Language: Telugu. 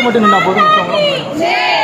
பேர் மட்டும் நின்னா போதும் மத்தவங்க